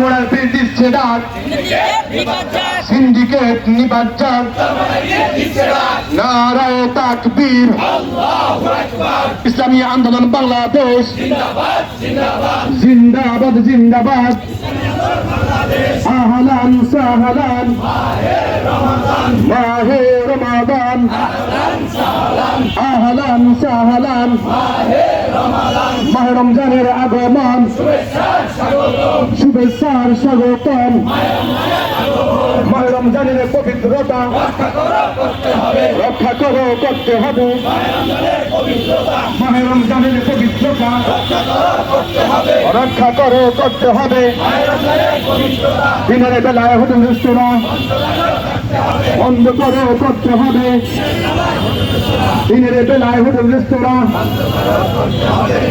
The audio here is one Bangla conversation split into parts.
মোড়ার পীর দিচ্ছে ডাক সিন্ডিকেট নিবাজ্জাক নারায় তাকবীর। ইসলামী আন্দোলন বাংলাদেশ। জিন্দাবাদ জিন্দাবাদ। আহলান সাহলান। মাহে রমাদান। আহলান, সাহলান। মাহে আগমন। শুভেচ্ছার স্বাগতম। মাহে পবিত্রতা রক্ষা করো, করতে হবে। মাহে পবিত্রতা রক্ষা করো, করতে হবে। দিনের বেলায় হোটেল রেস্তোরাঁ বন্ধ করো, করতে হবে। দিনের বেলায় হোটেল রেস্তোরাঁ।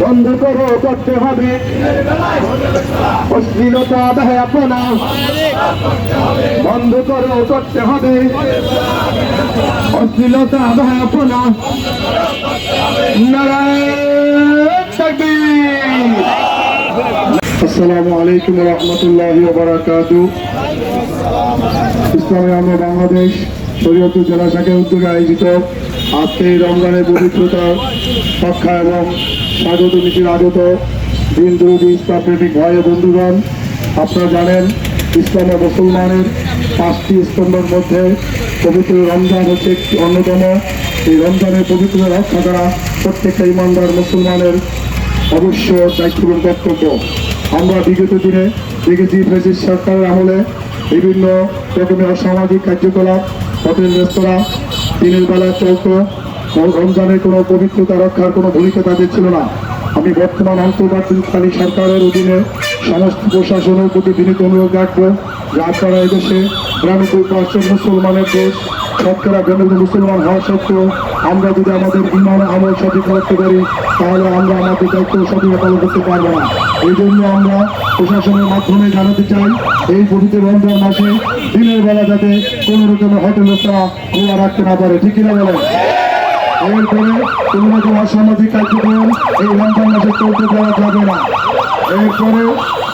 বন্ধ করো করতে হবে। অশ্লীলতা দেহে আপনা। বন্ধ করো করতে হবে। অশ্লীলতা নারায়ণ আসসালামু আলাইকুম রহমতুল্লাহ ইসলামী আন্দোলন বাংলাদেশ শরীয়তুল জেলা শাখার উদ্যোগে আয়োজিত আজকে রমজানের পবিত্রতা রক্ষা এবং স্বাগত নীতির আগত দিন দুরুদি ইসলাম প্রেমিক ভাই বন্ধুগণ, আপনারা জানেন, ইসলাম ও মুসলমানের পাঁচটি স্তম্ভের মধ্যে পবিত্র রমজান হচ্ছে একটি অন্যতম। এই রমজানের পবিত্র রক্ষা করা প্রত্যেকটা ইমানদার মুসলমানের অবশ্য দায়িত্ব কর্তব্য। আমরা বিগত দিনে দেখেছি ব্রিটিশ সরকারের আমলে বিভিন্ন রকমের অসামাজিক কার্যকলাপ, হোটেল, রেস্তোরাঁ দিনের বেলা চলত রমজানের কোনো পবিত্রতা রক্ষার কোনো ভূমিকা তাদের ছিল না। আমি বর্তমান অন্তর্বর্তীকালী সরকারের অধীনে সমস্ত প্রশাসনের প্রতি বিনীত অনুরোধ রাখব। যে আপনারা এদেশে গ্রামে মুসলমানের দেশ শতকরা বিরানব্বই মুসলমান হওয়া সত্ত্বেও আমরা যদি আমাদের ইমান আমল সঠিক রাখতে পারি, তাহলে আমরা আমাদের দায়িত্ব সঠিক পালন করতে পারব না। এই জন্য আমরা প্রশাসনের মাধ্যমে জানাতে চাই, এই পবিত্র রমজান মাসে দিনের বেলা যাতে কোনো রকমের হোটেল রেস্তোরাঁ খোলা রাখতে না পারে। ঠিক কিনা বলেন? এরপরে কোনো রকম অসামাজিক কার্যক্রম এই রমজান মাসে চলতে দেওয়া যাবে না। এরপরে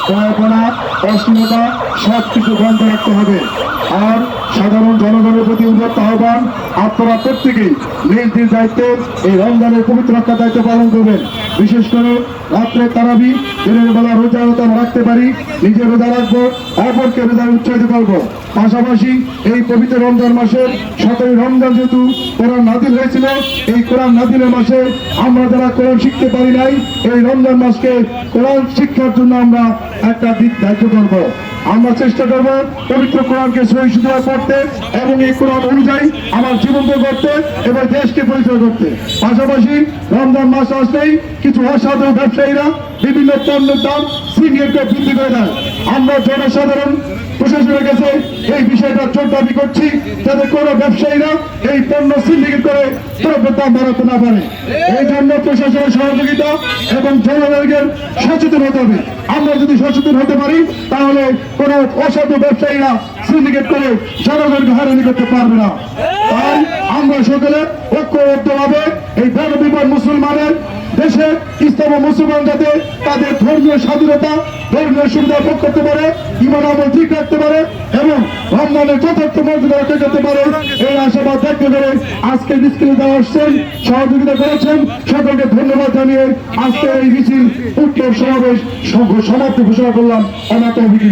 দয়াপনা অশ্লীলতা সব কিছু বন্ধ রাখতে হবে। আর সাধারণ জনগণের প্রতি উন্নত আহ্বান। আপনারা প্রত্যেকেই নিজ নিজ দায়িত্বে এই রমজানের পবিত্র রক্ষার দায়িত্ব পালন করবেন। বিশেষ করে রাত্রে তারাবি, দিনের বেলা রোজা রোজা রাখতে পারি, নিজে রোজা রাখব অপরকে রোজায় উৎসাহিত করব। পাশাপাশি এই পবিত্র রমজান মাসের সতেরোই রমজান যেহেতু কোরআন নাদিল হয়েছিল, এই কোরআন নাদিলের মাসে আমরা যারা কোরআন শিখতে পারি নাই, এই রমজান মাসকে কোরআন শিক্ষার জন্য আমরা একটা দিক দায়িত্ব করব। আমরা চেষ্টা করব পবিত্র কোরআনকে সহিষ্ণুতা করতে এবং এই কোরআন অনুযায়ী আমার জীবন করতে এবং দেশকে পরিচয় করতে। পাশাপাশি রমজান মাস আসলেই কিছু অসাধু ব্যবসায়ীরা বিভিন্ন পণ্যের দাম সিন্ডিকেটকে বৃদ্ধি করে দেয়। আমরা জনসাধারণ প্রশাসনের কাছে এই বিষয়টা জোর দাবি করছি, যাতে কোনো ব্যবসায়ীরা এই পণ্য সিন্ডিকেট করে দ্রব্যের দাম বাড়াতে না পারে। এই জন্য প্রশাসনের সহযোগিতা এবং জনগণের সচেতন হতে হবে। আমরা যদি সচেতন হতে পারি, তাহলে কোনো অসাধু ব্যবসায়ীরা সিন্ডিকেট করে জনগণকে হারানি করতে পারবে না। তাই আমরা সকলে ঐক্যবদ্ধভাবে এই বড় বিপদ মুসলমানের দেশে ইসলাম ও মুসলমান যাতে তাদের ধর্মীয় স্বাধীনতা, ধর্মীয় সুবিধা ভোগ করতে পারে, ইমান আমল ঠিক রাখতে পারে এবং রমজানের যথার্থ মর্যাদা রাখতে যেতে পারে। এই আশাবাদ ব্যক্ত করে আজকে মিছিল দেওয়া আসছেন সহযোগিতা করেছেন। সকলকে ধন্যবাদ জানিয়ে আজকে এই মিছিল উত্তর সমাবেশ সমাপ্তি ঘোষণা করলাম। অনাথ অভিজ্ঞ